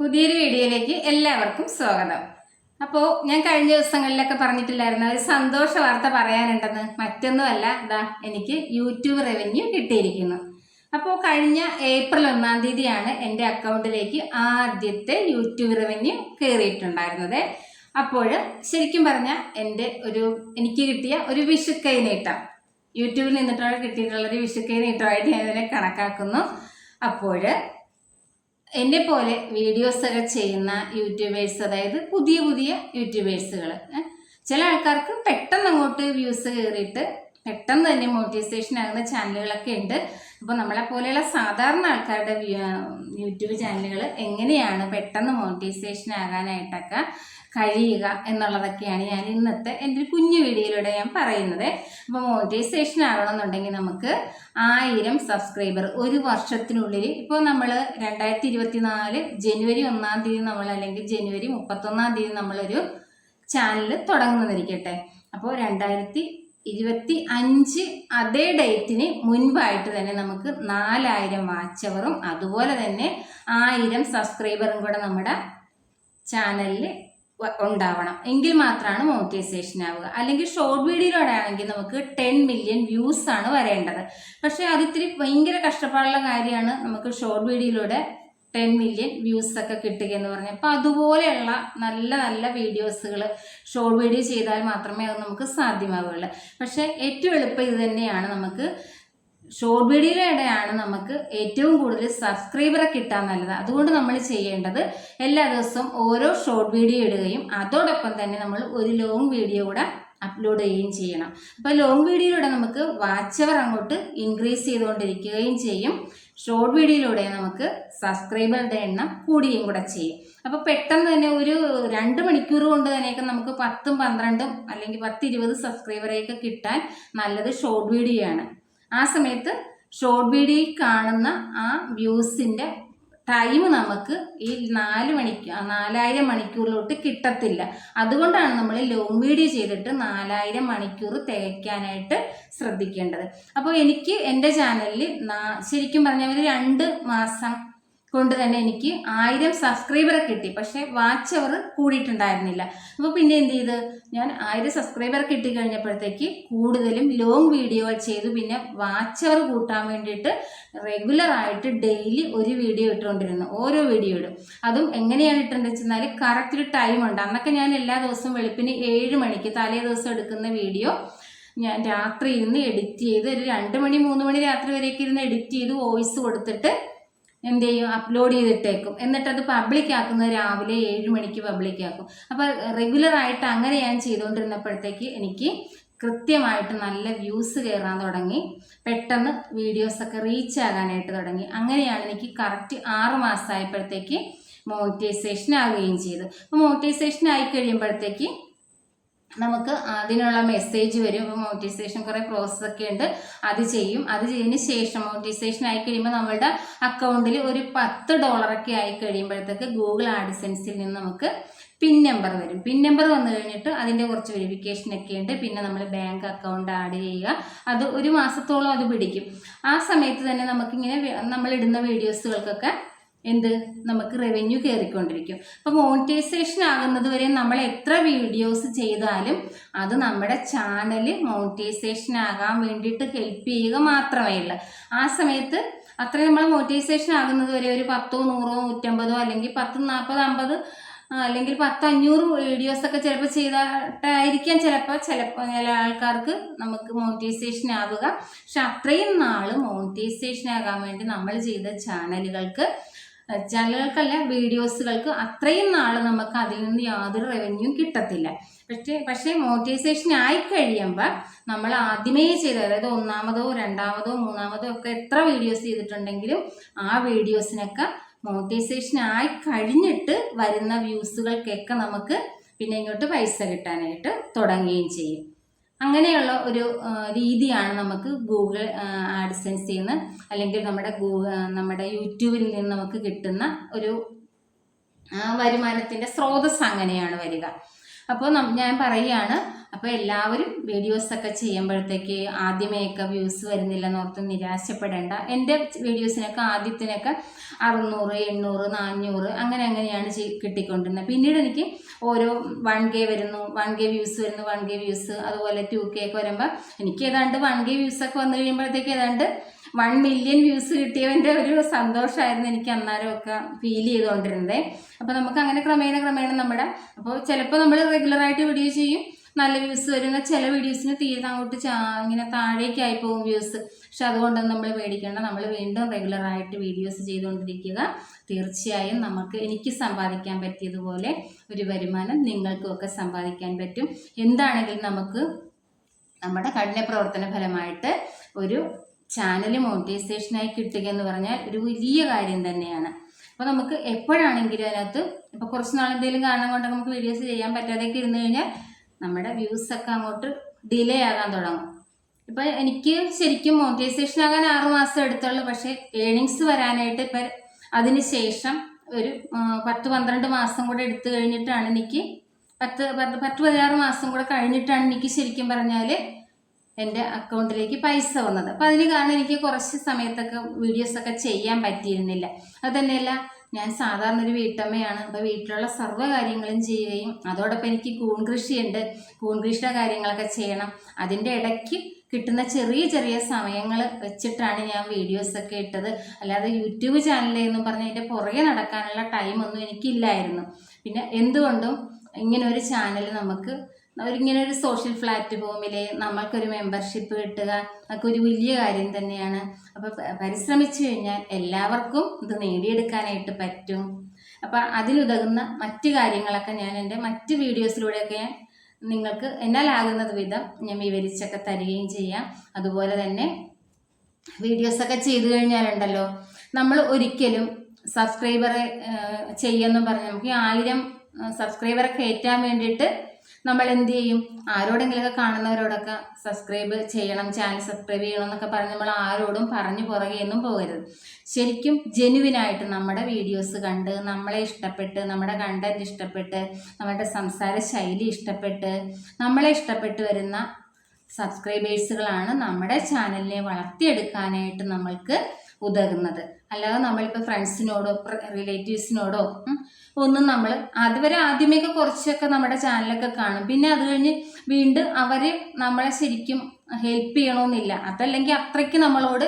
പുതിയൊരു വീഡിയോയിലേക്ക് എല്ലാവർക്കും സ്വാഗതം. അപ്പോൾ ഞാൻ കഴിഞ്ഞ ദിവസങ്ങളിലൊക്കെ പറഞ്ഞിട്ടില്ലായിരുന്നു ഒരു സന്തോഷ വാർത്ത പറയാനുണ്ടെന്ന്? മറ്റൊന്നുമല്ല ഇതാ എനിക്ക് യൂട്യൂബ് റവന്യൂ കിട്ടിയിരിക്കുന്നു. അപ്പോൾ കഴിഞ്ഞ ഏപ്രിൽ ഒന്നാം തീയതിയാണ് എന്റെ അക്കൗണ്ടിലേക്ക് ആദ്യത്തെ യൂട്യൂബ് റവന്യൂ കയറിയിട്ടുണ്ടായിരുന്നത്. അപ്പോൾ ശരിക്കും പറഞ്ഞാൽ എന്റെ ഒരു എനിക്ക് കിട്ടിയ ഒരു വിഷുക്കൈ നീട്ടം. യൂട്യൂബിൽ നിന്നിട്ടാണ് കിട്ടിയിട്ടുള്ള ഒരു വിഷുക്കൈ നീട്ടമായിട്ട് ഇതിനെ കണക്കാക്കുന്നു. അപ്പോൾ എന്നെ പോലെ വീഡിയോസ് ഒക്കെ ചെയ്യുന്ന യൂട്യൂബേഴ്സ് അതായത് പുതിയ പുതിയ യൂട്യൂബേഴ്സുകൾ ചില ആൾക്കാർക്ക് പെട്ടെന്ന് അങ്ങോട്ട് വ്യൂസ് കയറിയിട്ട് പെട്ടെന്ന് തന്നെ മോട്ടിവേഷൻ ആകുന്ന ചാനലുകളൊക്കെ ഉണ്ട്. അപ്പോൾ നമ്മളെ പോലെയുള്ള സാധാരണ ആൾക്കാരുടെ യൂട്യൂബ് ചാനലുകൾ എങ്ങനെയാണ് പെട്ടെന്ന് മോട്ടിവേഷൻ ആകാനായിട്ടൊക്കെ കഴിയുക എന്നുള്ളതൊക്കെയാണ് ഞാൻ ഇന്നത്തെ എന്റെ ഒരു കുഞ്ഞു വീഡിയോയിലൂടെ ഞാൻ പറയുന്നത്. അപ്പോൾ മോണിറ്റൈസേഷൻ ആകണമെന്നുണ്ടെങ്കിൽ നമുക്ക് ആയിരം സബ്സ്ക്രൈബർ ഒരു വർഷത്തിനുള്ളിൽ ഇപ്പോൾ നമ്മൾ രണ്ടായിരത്തി ഇരുപത്തി നാല് ജനുവരി ഒന്നാം തീയതി നമ്മൾ അല്ലെങ്കിൽ ജനുവരി മുപ്പത്തൊന്നാം തീയതി നമ്മളൊരു ചാനൽ തുടങ്ങുന്നതിരിക്കട്ടെ അപ്പോൾ രണ്ടായിരത്തി ഇരുപത്തി അഞ്ച് അതേ ഡേറ്റിന് മുൻപായിട്ട് തന്നെ നമുക്ക് നാലായിരം വാച്ചവറും അതുപോലെ തന്നെ ആയിരം സബ്സ്ക്രൈബറും കൂടെ നമ്മുടെ ചാനലിൽ ഉണ്ടാവണം. എങ്കിൽ മാത്രമാണ് മോണിറ്റൈസേഷൻ ആവുക. അല്ലെങ്കിൽ ഷോർട്ട് വീഡിയോയിലൂടെ ആണെങ്കിൽ നമുക്ക് ടെൻ മില്യൺ വ്യൂസ് ആണ് വരേണ്ടത്. പക്ഷേ അത് ഇത്തിരി ഭയങ്കര കഷ്ടപ്പാടുള്ള കാര്യമാണ് നമുക്ക് ഷോർട്ട് വീഡിയോയിലൂടെ ടെൻ മില്യൺ വ്യൂസ് ഒക്കെ കിട്ടുക എന്ന് പറഞ്ഞാൽ. അപ്പോൾ അതുപോലെയുള്ള നല്ല നല്ല വീഡിയോസുകൾ ഷോർട്ട് വീഡിയോ ചെയ്താൽ മാത്രമേ അത് നമുക്ക് സാധ്യമാവുകയുള്ളൂ. പക്ഷേ ഏറ്റവും എളുപ്പം ഇത് തന്നെയാണ് നമുക്ക് ഷോർട്ട് വീഡിയോയിലൂടെയാണ് നമുക്ക് ഏറ്റവും കൂടുതൽ സബ്സ്ക്രൈബറെ കിട്ടാൻ നല്ലത്. അതുകൊണ്ട് നമ്മൾ ചെയ്യേണ്ടത് എല്ലാ ദിവസവും ഓരോ ഷോർട്ട് വീഡിയോ ഇടുകയും അതോടൊപ്പം തന്നെ നമ്മൾ ഒരു ലോങ് വീഡിയോ കൂടെ അപ്ലോഡ് ചെയ്യുകയും ചെയ്യണം. അപ്പോൾ ലോങ് വീഡിയോയിലൂടെ നമുക്ക് വാച്ച് വാച്ചവർ അങ്ങോട്ട് ഇൻക്രീസ് ചെയ്തുകൊണ്ടിരിക്കുകയും ചെയ്യും. ഷോർട്ട് വീഡിയോയിലൂടെ നമുക്ക് സബ്സ്ക്രൈബറുടെ എണ്ണം കൂടുകയും കൂടെ ചെയ്യും. അപ്പോൾ പെട്ടെന്ന് തന്നെ ഒരു രണ്ട് മണിക്കൂർ കൊണ്ട് തന്നെയൊക്കെ നമുക്ക് പത്തും പന്ത്രണ്ടും അല്ലെങ്കിൽ പത്ത് ഇരുപത് സബ്സ്ക്രൈബറെയൊക്കെ കിട്ടാൻ നല്ലത് ഷോർട്ട് വീഡിയോ ആണ്. ആ സമയത്ത് ഷോർട്ട് വീഡിയോയിൽ കാണുന്ന ആ വ്യൂസിന്റെ ടൈം നമുക്ക് ഈ നാല് മണിക്ക് നാലായിരം മണിക്കൂറിലോട്ട് കിട്ടത്തില്ല. അതുകൊണ്ടാണ് നമ്മൾ ലോങ് വീഡിയോ ചെയ്തിട്ട് നാലായിരം മണിക്കൂർ തികയ്ക്കാനായിട്ട് ശ്രദ്ധിക്കേണ്ടത്. അപ്പോൾ എനിക്ക് എന്റെ ചാനലിൽ ശരിക്കും പറഞ്ഞാൽ രണ്ട് മാസം കൊണ്ട് തന്നെ എനിക്ക് ആയിരം സബ്സ്ക്രൈബറെ കിട്ടി. പക്ഷേ വാച്ച് അവർ കൂടിയിട്ടുണ്ടായിരുന്നില്ല. അപ്പോൾ പിന്നെ എന്ത് ചെയ്ത്? ഞാൻ ആയിരം സബ്സ്ക്രൈബർ കിട്ടി കഴിഞ്ഞപ്പോഴത്തേക്ക് കൂടുതലും ലോങ് വീഡിയോകൾ ചെയ്തു. പിന്നെ വാച്ച് അവർ കൂട്ടാൻ വേണ്ടിയിട്ട് റെഗുലർ ആയിട്ട് ഡെയിലി ഒരു വീഡിയോ ഇട്ടുകൊണ്ടിരുന്നു. ഓരോ വീഡിയോ ഇടും. അതും എങ്ങനെയാണ് ഇട്ടെന്ന് വെച്ചാൽ കറക്റ്റ് ഒരു ടൈം ഉണ്ട്. അന്നൊക്കെ ഞാൻ എല്ലാ ദിവസവും വെളുപ്പിന് ഏഴ് മണിക്ക് തലേ ദിവസം എടുക്കുന്ന വീഡിയോ ഞാൻ രാത്രി ഇരുന്ന് എഡിറ്റ് ചെയ്ത് ഒരു രണ്ട് മണി മൂന്ന് മണി രാത്രി വരെയൊക്കെ ഇരുന്ന് എഡിറ്റ് ചെയ്ത് വോയിസ് കൊടുത്തിട്ട് എന്ത് ചെയ്യും അപ്ലോഡ് ചെയ്തിട്ടേക്കും. എന്നിട്ട് അത് പബ്ലിക് ആക്കുന്നത് രാവിലെ ഏഴ് മണിക്ക് പബ്ലിക് ആക്കും. അപ്പോൾ റെഗുലർ ആയിട്ട് അങ്ങനെ ഞാൻ ചെയ്തുകൊണ്ടിരുന്നപ്പോഴത്തേക്ക് എനിക്ക് കൃത്യമായിട്ട് നല്ല വ്യൂസ് കയറാൻ തുടങ്ങി. പെട്ടെന്ന് വീഡിയോസൊക്കെ റീച്ച് ആകാനായിട്ട് തുടങ്ങി. അങ്ങനെയാണ് എനിക്ക് കറക്റ്റ് ആറ് മാസമായപ്പോഴത്തേക്ക് മോണിറ്റൈസേഷൻ ആവുകയും ചെയ്തു അപ്പോൾ മോണിറ്റൈസേഷൻ ആയി കഴിയുമ്പോഴത്തേക്ക് നമുക്ക് അതിനുള്ള മെസ്സേജ് വരും. ഇപ്പോൾ മോട്ടിവേഷൻ കുറേ പ്രോസസ്സ് ഒക്കെ ഉണ്ട്. അത് ചെയ്യും. അത് ചെയ്തതിന് ശേഷം മോട്ടിവേഷൻ ആയി കഴിയുമ്പോൾ നമ്മളുടെ അക്കൗണ്ടിൽ ഒരു പത്ത് ഡോളറൊക്കെ ആയി കഴിയുമ്പോഴത്തേക്ക് ഗൂഗിൾ ആഡ്സെൻസിൽ നിന്ന് നമുക്ക് പിൻ നമ്പർ വരും. പിൻ നമ്പർ വന്നു കഴിഞ്ഞിട്ട് അതിന്റെ കുറച്ച് വെരിഫിക്കേഷൻ ഒക്കെ ഉണ്ട്. പിന്നെ നമ്മൾ ബാങ്ക് അക്കൗണ്ട് ആഡ് ചെയ്യുക. അത് ഒരു മാസത്തോളം അത് പിടിക്കും. ആ സമയത്ത് തന്നെ നമുക്കിങ്ങനെ നമ്മൾ ഇടുന്ന വീഡിയോസുകൾക്കൊക്കെ എന്ത്? നമുക്ക് റവന്യൂ കയറിക്കൊണ്ടിരിക്കും അപ്പോൾ മോണിറ്റൈസേഷൻ ആകുന്നത് വരെ നമ്മൾ എത്ര വീഡിയോസ് ചെയ്താലും അത് നമ്മുടെ ചാനൽ മോണിറ്റൈസേഷൻ ആകാൻ വേണ്ടിയിട്ട് ഹെൽപ്പ് ചെയ്യുക മാത്രമേ ഉള്ളൂ. ആ സമയത്ത് അത്ര നമ്മൾ മോണിറ്റൈസേഷൻ ആകുന്നത് വരെ ഒരു പത്തോ നൂറോ നൂറ്റമ്പതോ അല്ലെങ്കിൽ പത്ത് നാൽപ്പത് അമ്പത് അല്ലെങ്കിൽ പത്ത് അഞ്ഞൂറ് വീഡിയോസ് ഒക്കെ ചിലപ്പോൾ ചെയ്തിട്ടായിരിക്കാം ചിലപ്പോൾ ചിലപ്പോൾ ചില ആൾക്കാർക്ക് നമുക്ക് മോണിറ്റൈസേഷൻ ആവുക. പക്ഷെ അത്രയും നാൾ മോണിറ്റൈസേഷൻ ആകാൻ വേണ്ടി നമ്മൾ ചെയ്ത ചാനലുകൾക്ക് ചാനലുകൾക്കല്ല വീഡിയോസുകൾക്ക് അത്രയും നാൾ നമുക്ക് അതിൽ നിന്ന് യാതൊരു റവന്യൂ കിട്ടത്തില്ല. പക്ഷേ പക്ഷേ മോട്ടിവേഷൻ ആയി കഴിയുമ്പോൾ നമ്മൾ ആദ്യമേ ചെയ്ത അതായത് ഒന്നാമതോ രണ്ടാമതോ മൂന്നാമതോ ഒക്കെ എത്ര വീഡിയോസ് ചെയ്തിട്ടുണ്ടെങ്കിലും ആ വീഡിയോസിനൊക്കെ മോട്ടിവേഷൻ ആയി കഴിഞ്ഞിട്ട് വരുന്ന വ്യൂസുകൾക്കൊക്കെ നമുക്ക് പിന്നെ ഇങ്ങോട്ട് പൈസ കിട്ടാനായിട്ട് തുടങ്ങുകയും ചെയ്യും. അങ്ങനെയുള്ള ഒരു രീതിയാണ് നമുക്ക് ഗൂഗിൾ ആഡ്സെൻസിൽ നിന്ന് അല്ലെങ്കിൽ നമ്മുടെ ഗൂ നമ്മുടെ യൂട്യൂബിൽ നിന്ന് നമുക്ക് കിട്ടുന്ന ഒരു വരുമാനത്തിന്റെ സ്രോതസ് അങ്ങനെയാണ് വരിക. അപ്പോൾ ഞാൻ പറയുകയാണ്. അപ്പോൾ എല്ലാവരും വീഡിയോസൊക്കെ ചെയ്യുമ്പോഴത്തേക്ക് ആദ്യമേയൊക്കെ വ്യൂസ് വരുന്നില്ലെന്ന് ഓർത്ത് നിരാശപ്പെടേണ്ട. എന്റെ വീഡിയോസിനൊക്കെ ആദ്യത്തിനൊക്കെ അറുന്നൂറ് എണ്ണൂറ് നാനൂറ് അങ്ങനെ അങ്ങനെയാണ് കിട്ടിക്കൊണ്ടിരുന്നത്. പിന്നീട് എനിക്ക് ഓരോ വൺ കെ വരുന്നു വൺ കെ വ്യൂസ് വരുന്നു വൺ കെ വ്യൂസ് അതുപോലെ ടു കെ ഒക്കെ വരുമ്പോൾ എനിക്ക് ഏതാണ്ട് വൺ കെ വ്യൂസൊക്കെ വന്നു കഴിയുമ്പോഴത്തേക്ക് ഏതാണ്ട് വൺ മില്യൺ വ്യൂസ് കിട്ടിയവന്റെ ഒരു സന്തോഷമായിരുന്നു എനിക്ക് അന്നേരം ഒക്കെ ഫീൽ ചെയ്തുകൊണ്ടിരുന്നത് അപ്പോൾ നമുക്ക് അങ്ങനെ ക്രമേണ ക്രമേണ നമ്മുടെ അപ്പോൾ ചിലപ്പോൾ നമ്മൾ റെഗുലറായിട്ട് വീഡിയോ ചെയ്യും. നല്ല വ്യൂസ് വരുന്ന ചില വീഡിയോസിന് തീരെ അങ്ങോട്ട് ഇങ്ങനെ താഴേക്കായി പോകും വ്യൂസ് പക്ഷെ അതുകൊണ്ടൊന്നും നമ്മൾ പേടിക്കേണ്ട. നമ്മൾ വീണ്ടും റെഗുലറായിട്ട് വീഡിയോസ് ചെയ്തുകൊണ്ടിരിക്കുക തീർച്ചയായും നമുക്ക് എനിക്ക് സമ്പാദിക്കാൻ പറ്റിയതുപോലെ ഒരു വരുമാനം നിങ്ങൾക്കുമൊക്കെ സമ്പാദിക്കാൻ പറ്റും. എന്താണെങ്കിലും നമുക്ക് നമ്മുടെ കഠിന പ്രവർത്തന ഫലമായിട്ട് ഒരു ചാനൽ മോണിറ്റൈസേഷനായി കിട്ടുക എന്ന് പറഞ്ഞാൽ ഒരു വലിയ കാര്യം തന്നെയാണ്. അപ്പോൾ നമുക്ക് എപ്പോഴാണെങ്കിലും അതിനകത്ത് ഇപ്പോൾ കുറച്ച് നാൾ എന്തെങ്കിലും കാരണം കൊണ്ടൊക്കെ നമുക്ക് വീഡിയോസ് ചെയ്യാൻ പറ്റാതെയൊക്കെ ഇരുന്ന് കഴിഞ്ഞാൽ നമ്മുടെ വ്യൂസ് ഒക്കെ അങ്ങോട്ട് ഡിലേ ആകാൻ തുടങ്ങും. ഇപ്പം എനിക്ക് ശരിക്കും മോണിറ്റൈസേഷൻ ആകാൻ ആറ് മാസം എടുത്തുള്ളൂ. പക്ഷേ ഏണിങ്സ് വരാനായിട്ട് ഇപ്പം അതിന് ശേഷം ഒരു പത്ത് പന്ത്രണ്ട് മാസം കൂടെ എടുത്തു കഴിഞ്ഞിട്ടാണ് എനിക്ക് പത്ത് പത്ത് പത്ത് പതിനാറ് മാസം കൂടെ കഴിഞ്ഞിട്ടാണ് എനിക്ക് ശരിക്കും പറഞ്ഞാൽ എന്റെ അക്കൗണ്ടിലേക്ക് പൈസ വന്നത്. അപ്പം അതിന് കാരണം എനിക്ക് കുറച്ച് സമയത്തൊക്കെ വീഡിയോസൊക്കെ ചെയ്യാൻ പറ്റിയിരുന്നില്ല. അത് തന്നെയല്ല ഞാൻ സാധാരണ ഒരു വീട്ടമ്മയാണ്. അപ്പോൾ വീട്ടിലുള്ള സർവ കാര്യങ്ങളും ചെയ്യുകയും അതോടൊപ്പം എനിക്ക് കൂൺ കൃഷിയുണ്ട്. കൂൺ കൃഷിയുടെ കാര്യങ്ങളൊക്കെ ചെയ്യണം. അതിന്റെ ഇടയ്ക്ക് കിട്ടുന്ന ചെറിയ ചെറിയ സമയങ്ങൾ വെച്ചിട്ടാണ് ഞാൻ വീഡിയോസൊക്കെ ഇട്ടത്. അല്ലാതെ യൂട്യൂബ് ചാനലിൽ എന്ന് പറഞ്ഞ് അതിന്റെ പുറകെ നടക്കാനുള്ള ടൈമൊന്നും എനിക്കില്ലായിരുന്നു. പിന്നെ എന്തുകൊണ്ടും ഇങ്ങനെ ഒരു ചാനൽ നമുക്ക് ഇങ്ങനെ ഒരു സോഷ്യൽ പ്ലാറ്റ്ഫോമിൽ നമ്മൾക്കൊരു മെമ്പർഷിപ്പ് കിട്ടുക അതൊക്കെ ഒരു വലിയ കാര്യം തന്നെയാണ്. അപ്പോൾ പരിശ്രമിച്ചു കഴിഞ്ഞാൽ എല്ലാവർക്കും ഇത് നേടിയെടുക്കാനായിട്ട് പറ്റും. അപ്പോൾ അതിനുതകുന്ന മറ്റ് കാര്യങ്ങളൊക്കെ ഞാൻ എന്റെ മറ്റ് വീഡിയോസിലൂടെയൊക്കെ ഞാൻ നിങ്ങൾക്ക് എന്നാലാകുന്നത് വിധം ഞാൻ വിവരിച്ചൊക്കെ തരികയും ചെയ്യാം. അതുപോലെ തന്നെ വീഡിയോസൊക്കെ ചെയ്തു കഴിഞ്ഞാലുണ്ടല്ലോ നമ്മൾ ഒരിക്കലും സബ്സ്ക്രൈബറെ ചെയ്യുമെന്ന് പറഞ്ഞ് നമുക്ക് ആയിരം സബ്സ്ക്രൈബറെ കയറ്റാൻ വേണ്ടിയിട്ട് നമ്മൾ എന്ത് ചെയ്യും ആരോടെങ്കിലുമൊക്കെ കാണുന്നവരോടൊക്കെ സബ്സ്ക്രൈബ് ചെയ്യണം ചാനൽ സബ്സ്ക്രൈബ് ചെയ്യണം എന്നൊക്കെ പറഞ്ഞ് നമ്മൾ ആരോടും പറഞ്ഞു പുറകെയൊന്നും പോകരുത്. ശരിക്കും ജെനുവിനായിട്ട് നമ്മുടെ വീഡിയോസ് കണ്ട് നമ്മളെ ഇഷ്ടപ്പെട്ട് നമ്മുടെ കണ്ടന്റ് ഇഷ്ടപ്പെട്ട് നമ്മുടെ സംസാര ശൈലി ഇഷ്ടപ്പെട്ട് നമ്മളെ ഇഷ്ടപ്പെട്ട് വരുന്ന സബ്സ്ക്രൈബേഴ്സുകളാണ് നമ്മുടെ ചാനലിനെ വളർത്തിയെടുക്കാനായിട്ട് നമ്മൾക്ക് ഉതകുന്നത്. അല്ലാതെ നമ്മളിപ്പോൾ ഫ്രണ്ട്സിനോടോ റിലേറ്റീവ്സിനോടോ ഒന്നും നമ്മൾ അതുവരെ ആദ്യമേക്ക് കുറച്ചൊക്കെ നമ്മുടെ ചാനലൊക്കെ കാണും. പിന്നെ അത് കഴിഞ്ഞ് വീണ്ടും അവർ നമ്മളെ ശരിക്കും ഹെൽപ്പ് ചെയ്യണമെന്നില്ല അതല്ലെങ്കിൽ അത്രയ്ക്ക് നമ്മളോട്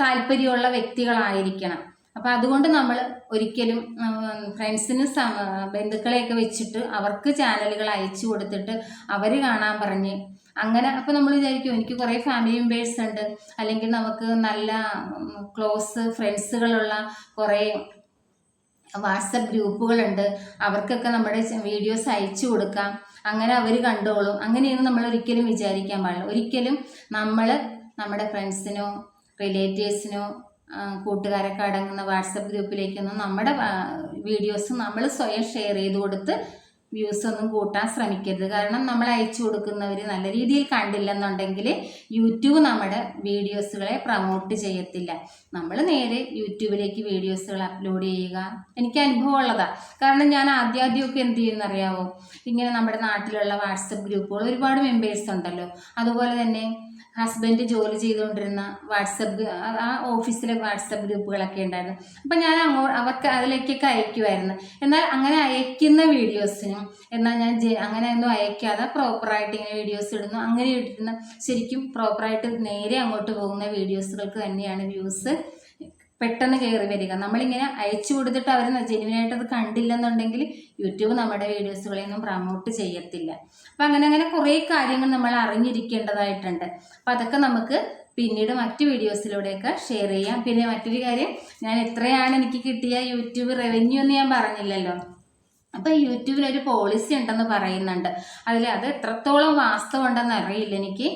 താല്പര്യമുള്ള വ്യക്തികളായിരിക്കണം. അപ്പം അതുകൊണ്ട് നമ്മൾ ഒരിക്കലും ഫ്രണ്ട്സിന് ബന്ധുക്കളെയൊക്കെ വെച്ചിട്ട് അവർക്ക് ചാനലുകൾ അയച്ചു കൊടുത്തിട്ട് അവർ കാണാൻ പറഞ്ഞ് അങ്ങനെ അപ്പോൾ നമ്മൾ വിചാരിക്കും എനിക്ക് കുറേ ഫാമിലി മെമ്പേഴ്സ് ഉണ്ട്. അല്ലെങ്കിൽ നമുക്ക് നല്ല ക്ലോസ് ഫ്രണ്ട്സുകളുള്ള കുറേ വാട്സപ്പ് ഗ്രൂപ്പുകളുണ്ട്. അവർക്കൊക്കെ നമ്മുടെ വീഡിയോസ് അയച്ചു കൊടുക്കാം. അങ്ങനെ അവർ കണ്ടോളും. അങ്ങനെയൊന്നും നമ്മൾ ഒരിക്കലും വിചാരിക്കാൻ പാടില്ല. ഒരിക്കലും നമ്മൾ നമ്മുടെ ഫ്രണ്ട്സിനോ റിലേറ്റീവ്സിനോ കൂട്ടുകാരൊക്കെ അടങ്ങുന്ന വാട്സപ്പ് ഗ്രൂപ്പിലേക്കൊന്നും നമ്മുടെ വീഡിയോസ് നമ്മൾ സ്വയം ഷെയർ ചെയ്ത് കൊടുത്ത് വ്യൂസ് ഒന്നും കൂട്ടാൻ ശ്രമിക്കരുത്. കാരണം നമ്മൾ അയച്ചു കൊടുക്കുന്നവർ നല്ല രീതിയിൽ കണ്ടില്ലെന്നുണ്ടെങ്കിൽ യൂട്യൂബ് നമ്മുടെ വീഡിയോസുകളെ പ്രൊമോട്ട് ചെയ്യത്തില്ല. നമ്മൾ നേരെ യൂട്യൂബിലേക്ക് വീഡിയോസുകൾ അപ്ലോഡ് ചെയ്യുക. എനിക്ക് അനുഭവം ഉള്ളതാണ് കാരണം ഞാൻ ആദ്യാദ്യമൊക്കെ എന്ത് ചെയ്യുമെന്നറിയാവോ ഇങ്ങനെ നമ്മുടെ നാട്ടിലുള്ള വാട്സപ്പ് ഗ്രൂപ്പുകൾ ഒരുപാട് മെമ്പേഴ്സ് ഉണ്ടല്ലോ. അതുപോലെ തന്നെ ഹസ്ബൻഡ് ജോലി ചെയ്തുകൊണ്ടിരുന്ന വാട്സപ്പ് ആ ഓഫീസിലെ വാട്സപ്പ് ഗ്രൂപ്പുകളൊക്കെ ഉണ്ടായിരുന്നു. അപ്പം ഞാൻ അങ്ങോ അവർക്ക് അതിലേക്കൊക്കെ അയക്കുമായിരുന്നു എന്നാൽ അങ്ങനെ അയക്കുന്ന വീഡിയോസിനും എന്നാൽ ഞാൻ അങ്ങനെ ഒന്നും അയക്കാതെ പ്രോപ്പറായിട്ട് ഇങ്ങനെ വീഡിയോസ് ഇടുന്നു. അങ്ങനെ ഇടുന്ന ശരിക്കും പ്രോപ്പറായിട്ട് നേരെ അങ്ങോട്ട് പോകുന്ന വീഡിയോസുകൾക്ക് തന്നെയാണ് വ്യൂസ് പെട്ടെന്ന് കയറി വരിക. നമ്മളിങ്ങനെ അയച്ചു കൊടുത്തിട്ട് അവർ ജെനുവിനായിട്ട് അത് കണ്ടില്ലെന്നുണ്ടെങ്കിൽ യൂട്യൂബ് നമ്മുടെ വീഡിയോസുകളെയൊന്നും പ്രമോട്ട് ചെയ്യത്തില്ല. അപ്പം അങ്ങനെ അങ്ങനെ കുറേ കാര്യങ്ങൾ നമ്മൾ അറിഞ്ഞിരിക്കേണ്ടതായിട്ടുണ്ട്. അപ്പം അതൊക്കെ നമുക്ക് പിന്നീട് മറ്റു വീഡിയോസിലൂടെയൊക്കെ ഷെയർ ചെയ്യാം. പിന്നെ മറ്റൊരു കാര്യം ഞാൻ എത്രയാണ് എനിക്ക് കിട്ടിയ യൂട്യൂബ് റവന്യൂ എന്ന് ഞാൻ പറഞ്ഞില്ലല്ലോ. അപ്പം യൂട്യൂബിൽ ഒരു പോളിസി ഉണ്ടെന്ന് പറയുന്നുണ്ട്. അതിൽ അത് എത്രത്തോളം വാസ്തവം ഉണ്ടെന്ന് അറിയില്ല എനിക്ക്.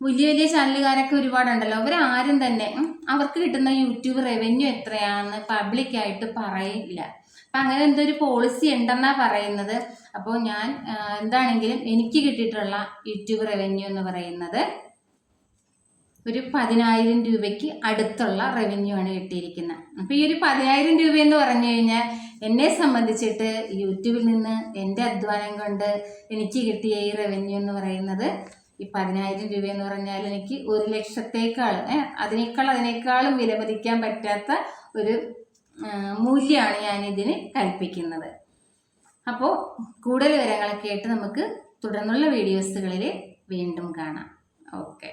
വലിയ വലിയ ചാനലുകാരൊക്കെ ഒരുപാടുണ്ടല്ലോ. അവരാരും തന്നെ അവർക്ക് കിട്ടുന്ന യൂട്യൂബ് റവന്യൂ എത്രയാണെന്ന് പബ്ലിക്കായിട്ട് പറയില്ല. അപ്പം അങ്ങനെ എന്തൊരു പോളിസി ഉണ്ടെന്നാ പറയുന്നത്. അപ്പോൾ ഞാൻ എന്താണെങ്കിലും എനിക്ക് കിട്ടിയിട്ടുള്ള യൂട്യൂബ് റവന്യൂ എന്ന് പറയുന്നത് ഒരു പതിനായിരം രൂപയ്ക്ക് അടുത്തുള്ള റവന്യൂ ആണ് കിട്ടിയിരിക്കുന്നത്. അപ്പോൾ ഈ ഒരു പതിനായിരം രൂപ എന്ന് പറഞ്ഞു കഴിഞ്ഞാൽ എന്നെ സംബന്ധിച്ചിട്ട് യൂട്യൂബിൽ നിന്ന് എന്റെ അധ്വാനം കൊണ്ട് എനിക്ക് കിട്ടിയ ഈ റവന്യൂ എന്ന് പറയുന്നത് ഈ പതിനായിരം രൂപ എന്ന് പറഞ്ഞാൽ എനിക്ക് ഒരു ലക്ഷത്തേക്കാൾ അതിനേക്കാൾ അതിനേക്കാളും വിലമതിക്കാൻ പറ്റാത്ത ഒരു മൂല്യമാണ് ഞാൻ ഇതിന് കൽപ്പിക്കുന്നത്. അപ്പോൾ കൂടുതൽ വിവരങ്ങളൊക്കെ ആയിട്ട് നമുക്ക് തുടർന്നുള്ള വീഡിയോസുകളിൽ വീണ്ടും കാണാം. ഓക്കെ.